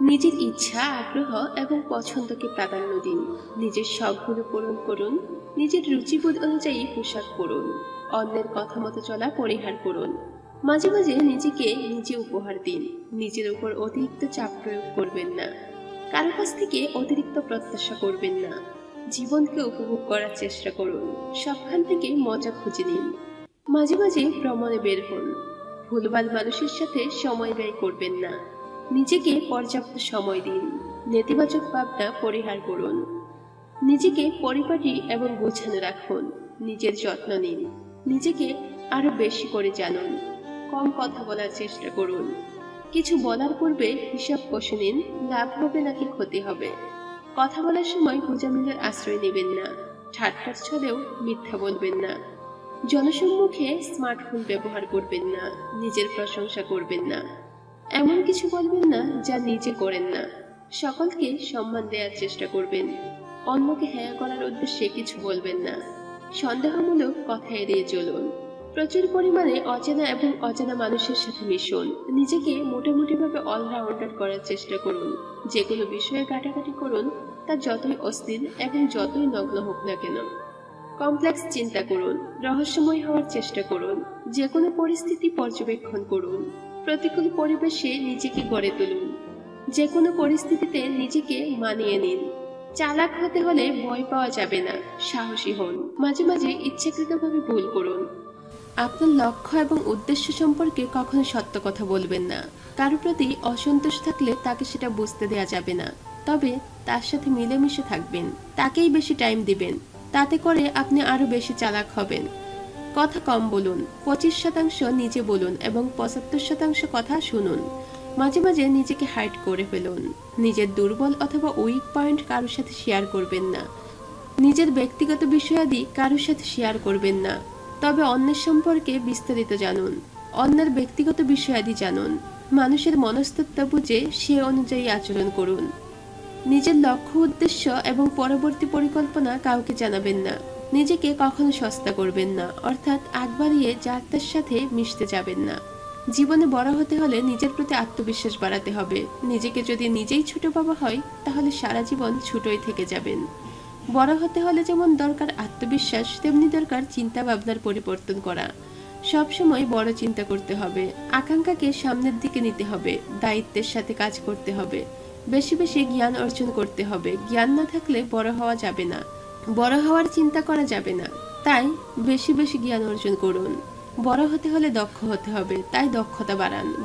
নিজের ইচ্ছা, আগ্রহ এবং পছন্দকে প্রাধান্য দিন। নিজের শখগুলো পূরণ করুন। নিজের রুচিবোধ অনুযায়ী পোশাক পরুন। অন্যের কথা মতো চলা পরিহার করুন। মাঝে মাঝে নিজেকে নিজে উপহার দিন। নিজের উপর অতিরিক্ত চাপ প্রয়োগ করবেন না। কারও কাছ থেকে অতিরিক্ত প্রত্যাশা করবেন না। জীবনকে উপভোগ করার চেষ্টা করুন। সবখান থেকে মজা খুঁজে নিন। মাঝে মাঝে ভ্রমণে বের হন। ভুলভাল মানুষের সাথে সময় ব্যয় করবেন না। নিজেকে পর্যাপ্ত সময় দিন। নেতিবাচক ভাবনা পরিহার করুন। নিজেকে পরিপাটি এবং গোছানো রাখুন। নিজের যত্ন নিন। নিজেকে আরও বেশি করে জানুন। কম কথা বলার চেষ্টা করুন। কিছু বলার পূর্বে হিসাব কষে নিন, লাভ হবে নাকি ক্ষতি হবে। কথা বলার সময় বোঝামিলের আশ্রয় নেবেন না। ঠাট্টার ছলেও মিথ্যা বলবেন না। জনসম্মুখে স্মার্টফোন ব্যবহার করবেন না। নিজের প্রশংসা করবেন না। এমন কিছু বলবেন না যা নিজে করেন না। সকলকে সম্মান দেওয়ার চেষ্টা করবেন। অন্যকে হ্যাঁ করার উদ্দেশ্যে কিছু বলবেন না। সন্দেহমূলক কথা এড়িয়ে চলুন। প্রচুর পরিমাণে অচেনা এবং অচেনা মানুষের সাথে মিশুন। নিজেকে মোটামুটিভাবে অলরাউন্ডার করার চেষ্টা করুন। যে কোনো বিষয়ে কাটাকাটি করুন, তা যতই অস্থির এবং যতই নগ্ন হোক না কেন। কমপ্লেক্স চিন্তা করুন। রহস্যময় হওয়ার চেষ্টা করুন। যে কোনো পরিস্থিতি পর্যবেক্ষণ করুন। প্রতিকূল পরিবেশে নিজেকে গড়ে তুলুন। যে কোনো পরিস্থিতিতে নিজেকে মানিয়ে নিন। চালাক হতে হলে ভয় পাওয়া যাবে না। সাহসী হন। মাঝে মাঝে ইচ্ছাকৃতভাবে ভুল করুন। আপনার লক্ষ্য এবং উদ্দেশ্য সম্পর্কে কখনো সত্য কথা বলবেন না। কারও প্রতি অসন্তোষ থাকলে তাকে সেটা বুঝতে দেয়া যাবে না। তবে তার সাথে মিলেমিশে থাকবেন। তাকেই বেশি টাইম দিবেন। তাতে করে আপনি আরও বেশি চালাক হবেন। কথা কম বলুন, পঁচিশ শতাংশ নিজে বলুন এবং পঁচাত্তর শতাংশ কথা শুনুন। মাঝে মাঝে নিজেকে হাইড করে ফেলুন। নিজের দুর্বল অথবা উইক পয়েন্ট কারোর সাথে শেয়ার করবেন না। নিজের ব্যক্তিগত বিষয়াদি কারোর সাথে শেয়ার করবেন না। তবে অন্যের সম্পর্কে বিস্তারিত জানুন। অন্যের ব্যক্তিগত বিষয়াদি জানুন। মানুষের মনস্তত্ত্ব বুঝে সে অনুযায়ী আচরণ করুন। নিজের লক্ষ্য, উদ্দেশ্য এবং পরবর্তী পরিকল্পনা কাউকে জানাবেন না। নিজেকে কখনো সস্তা করবেন না, অর্থাৎ আগ বাড়িয়ে যার তার সাথে মিশতে যাবেন না। জীবনে বড় হতে হলে নিজের প্রতি আত্মবিশ্বাস বাড়াতে হবে। নিজেকে যদি নিজেই ছোট বাবা হয়, তাহলে সারা জীবন ছোটই থেকে যাবেন। বড় হতে হলে যেমন দরকার আত্মবিশ্বাস, তেমনি দরকার চিন্তা ভাবনার পরিবর্তন করা। সবসময় বড় চিন্তা করতে হবে। আকাঙ্ক্ষাকে সামনের দিকে নিতে হবে। দায়িত্বের সাথে কাজ করতে হবে। বেশি বেশি জ্ঞান অর্জন করতে হবে। জ্ঞান না থাকলে বড় হওয়া যাবে না। বড় হওয়ার চিন্তা করা যাবে না। তাই বেশি বেশি জ্ঞান অর্জন করুন। বড় হতে হলে দক্ষ হতে হবে, তাই দক্ষতা বাড়ান।